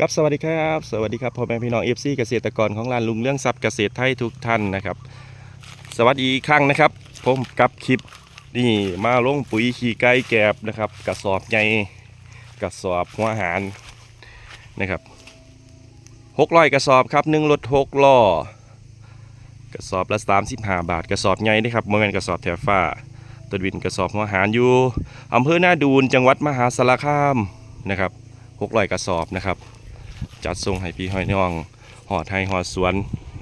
ครับสวัสดีครับ สวัสดีครับพ่อแม่พี่น้องเอฟซีเกษตรกรของร้านลุงเรื่องทรัพย์เกษตรไทยทุกท่านนะครับ สวัสดีอีกครั้งนะครับผมกับคลิปนี่มาลงปุ๋ยขี้ไก่แกบนะครับ กระสอบใหญ่กระสอบหัวอาหารนะครับหกร้อยกระสอบครับหนึ่งรถหกล้อกระสอบละสามสิบห้าบาท กระสอบใหญ่นะครับโมเมนกระสอบแถวฟ้าต้นวินกระสอบหัวอาหารอยู่อำเภอหน้าดูนจังหวัดมหาสารคามนะครับหกร้อยกระสอบนะครับ จัดส่งให้พี่ห้อยน้องหอดไทยหอดสวน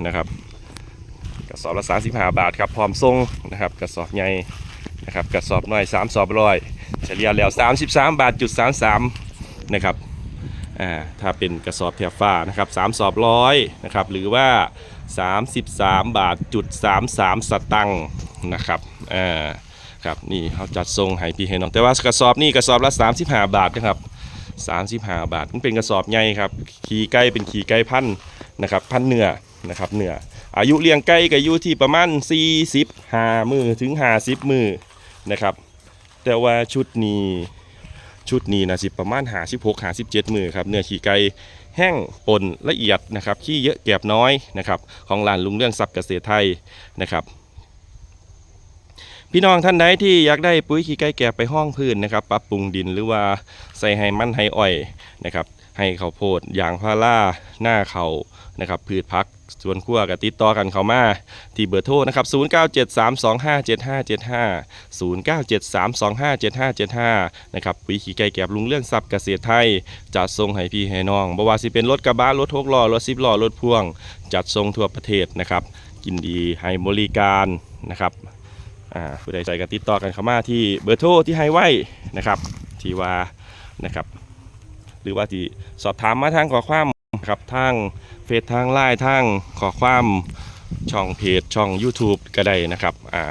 นะครับ กระสอบละ35 บาทครับพร้อมส่งนะครับ กระสอบใหญ่นะครับกระสอบน้อย3สอบร้อยเฉลี่ยแล้ว 33 บาทจุด33นะครับอ่าถ้าเป็นกระสอบแถบฟ้านะครับ3สอบร้อยนะครับหรือว่า 33 บาทจุด33 สตังค์นะครับอ่าครับนี่เขาจัดส่งให้พี่ให้น้องแต่ว่ากระสอบนี่กระสอบละ35 บาทนะครับ 35 บาท มันเป็นกระสอบใหญ่ครับ ขี่ไก่เป็นขี่ไก่พันนะครับพันเนื้อนะครับเนื้ออายุเลี้ยงไก่ก็อยู่ที่ประมาณ 40หามือถึง 50 มือนะครับ แต่ว่าชุดนี้ชุดนี้นะสิประมาณ56 57มือครับเนื้อขี่ไก่แห้งปนละเอียดนะครับขี้เยอะแกบน้อยนะครับของร้านลุงเรื่องทรัพย์เกษตรไทยนะครับ พี่น้องท่านใดที่อยากได้ปุ๋ยขี้ไก่แกบไปห้องพื้นนะครับปรับปรุงดินหรือว่าใส่ให้มันให้อ้อยนะครับให้ข้าวโพดยางพาราหน้าเขานะครับพืชพักสวนครัวกับติดต่อกันเข้ามา ที่เบอร์โทรนะครับ 0973257575 0973257575 นะครับปุ๋ยขี้ไก่แกบลุงเรื่องทรัพย์เกษตรไทย จัดส่งให้พี่ให้น้องบ่ว่าสิเป็นรถกระบะรถหกล้อรถสิบล้อรถพ่วง จัดส่งทั่วประเทศนะครับยินดีให้บริการนะครับ ผู้ใดใจก็ติดต่อกันเข้ามาที่เบอร์โทรที่ให้ไว้นะครับที่ว่านะครับหรือว่าที่สอบถามมาทางขอความครับทางเฟซทางไลน์ทางขอความช่องเพจช่อง YouTube ก็ได้นะครับอ่า